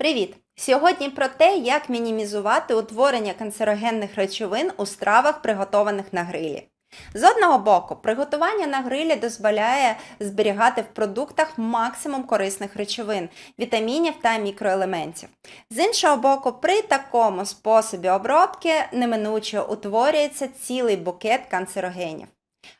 Привіт! Сьогодні про те, як мінімізувати утворення канцерогенних речовин у стравах, приготованих на грилі. З одного боку, приготування на грилі дозволяє зберігати в продуктах максимум корисних речовин, вітамінів та мікроелементів. З іншого боку, при такому способі обробки неминуче утворюється цілий букет канцерогенів.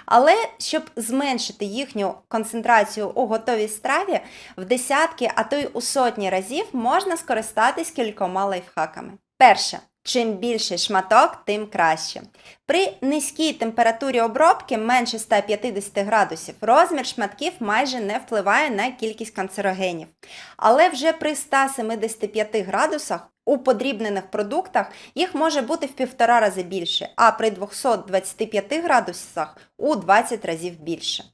Але щоб зменшити їхню концентрацію у готовій страві, в десятки, а то й у сотні разів можна скористатись кількома лайфхаками. Перше. Чим більший шматок, тим краще. При низькій температурі обробки менше 150 градусів розмір шматків майже не впливає на кількість канцерогенів. Але вже при 175 градусах у подрібнених продуктах їх може бути в півтора рази більше, а при 225 градусах у 20 разів більше.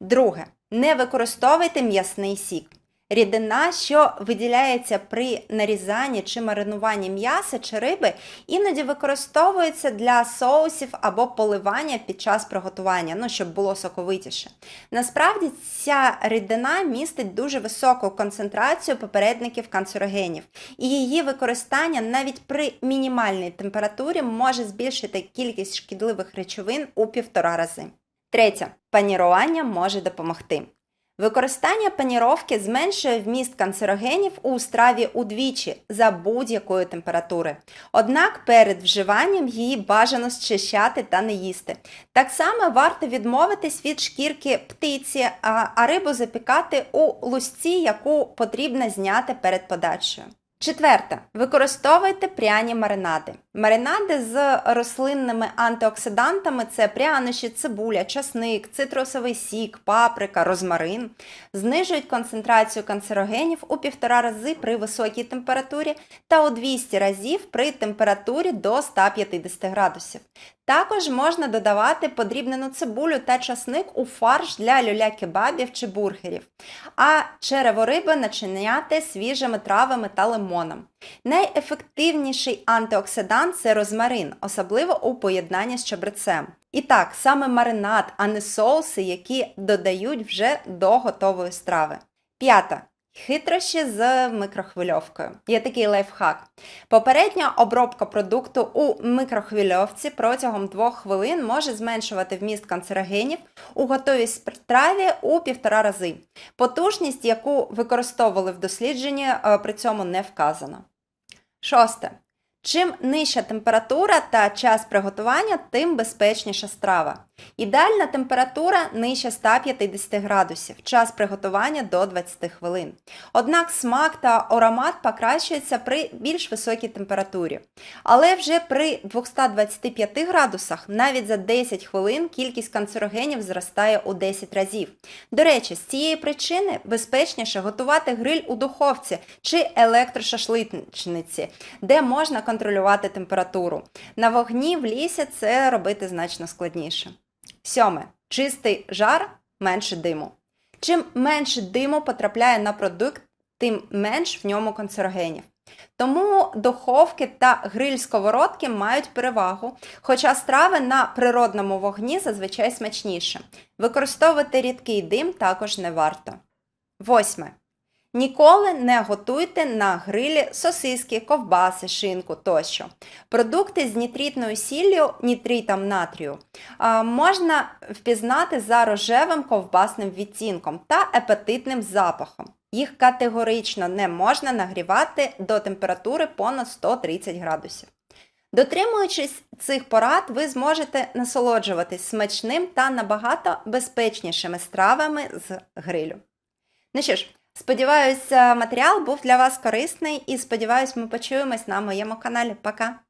Друге. Не використовуйте м'ясний сік. Рідина, що виділяється при нарізанні чи маринуванні м'яса чи риби, іноді використовується для соусів або поливання під час приготування, ну щоб було соковитіше. Насправді ця рідина містить дуже високу концентрацію попередників канцерогенів, і її використання навіть при мінімальній температурі може збільшити кількість шкідливих речовин у півтора рази. Третє. Панірування може допомогти. Використання паніровки зменшує вміст канцерогенів у страві удвічі за будь-якої температури. Однак перед вживанням її бажано зчищати та не їсти. Так само варто відмовитись від шкірки птиці, а рибу запікати у лусці, яку потрібно зняти перед подачею. Четверте. Використовуйте пряні маринади. Маринади з рослинними антиоксидантами це прянощі, цибуля, часник, цитрусовий сік, паприка, розмарин. Знижують концентрацію канцерогенів у півтора рази при високій температурі та у 200 разів при температурі до 150 градусів. Також можна додавати подрібнену цибулю та часник у фарш для люля-кебабів чи бургерів, а черево риби начиняти свіжими травами та лимоном. Найефективніший антиоксидант це розмарин, особливо у поєднанні з чабрецем. І так, саме маринад, а не соуси, які додають вже до готової страви. П'ята. Хитрощі з микрохвильовкою. Є такий лайфхак. Попередня обробка продукту у микрохвильовці протягом 2 хвилин може зменшувати вміст канцерогенів у готовій страві у півтора рази. Потужність, яку використовували в дослідженні, е, при цьому не вказано. Шосте. Чим нижча температура та час приготування, тим безпечніша страва. Ідеальна температура нижче 150 градусів, час приготування до 20 хвилин. Однак смак та аромат покращуються при більш високій температурі. Але вже при 225 градусах навіть за 10 хвилин кількість канцерогенів зростає у 10 разів. До речі, з цієї причини безпечніше готувати гриль у духовці чи електрошашличниці, де можна контролювати температуру. На вогні в лісі це робити значно складніше. Сьоме. Чистий жар менше диму. Чим менше диму потрапляє на продукт, тим менш в ньому канцерогенів. Тому духовки та гриль-сковородки мають перевагу, хоча страви на природному вогні зазвичай смачніше. Використовувати рідкий дим також не варто. Восьме. Ніколи не готуйте на грилі сосиски, ковбаси, шинку тощо. Продукти з нітритною сіллю, нітритом натрію можна впізнати за рожевим ковбасним відтінком та апетитним запахом. Їх категорично не можна нагрівати до температури понад 130 градусів. Дотримуючись цих порад, ви зможете насолоджуватись смачним та набагато безпечнішими стравами з грилю. Ну що ж, сподіваюся, матеріал був для вас корисний і сподіваюсь, ми почуємось на моєму каналі. Пока!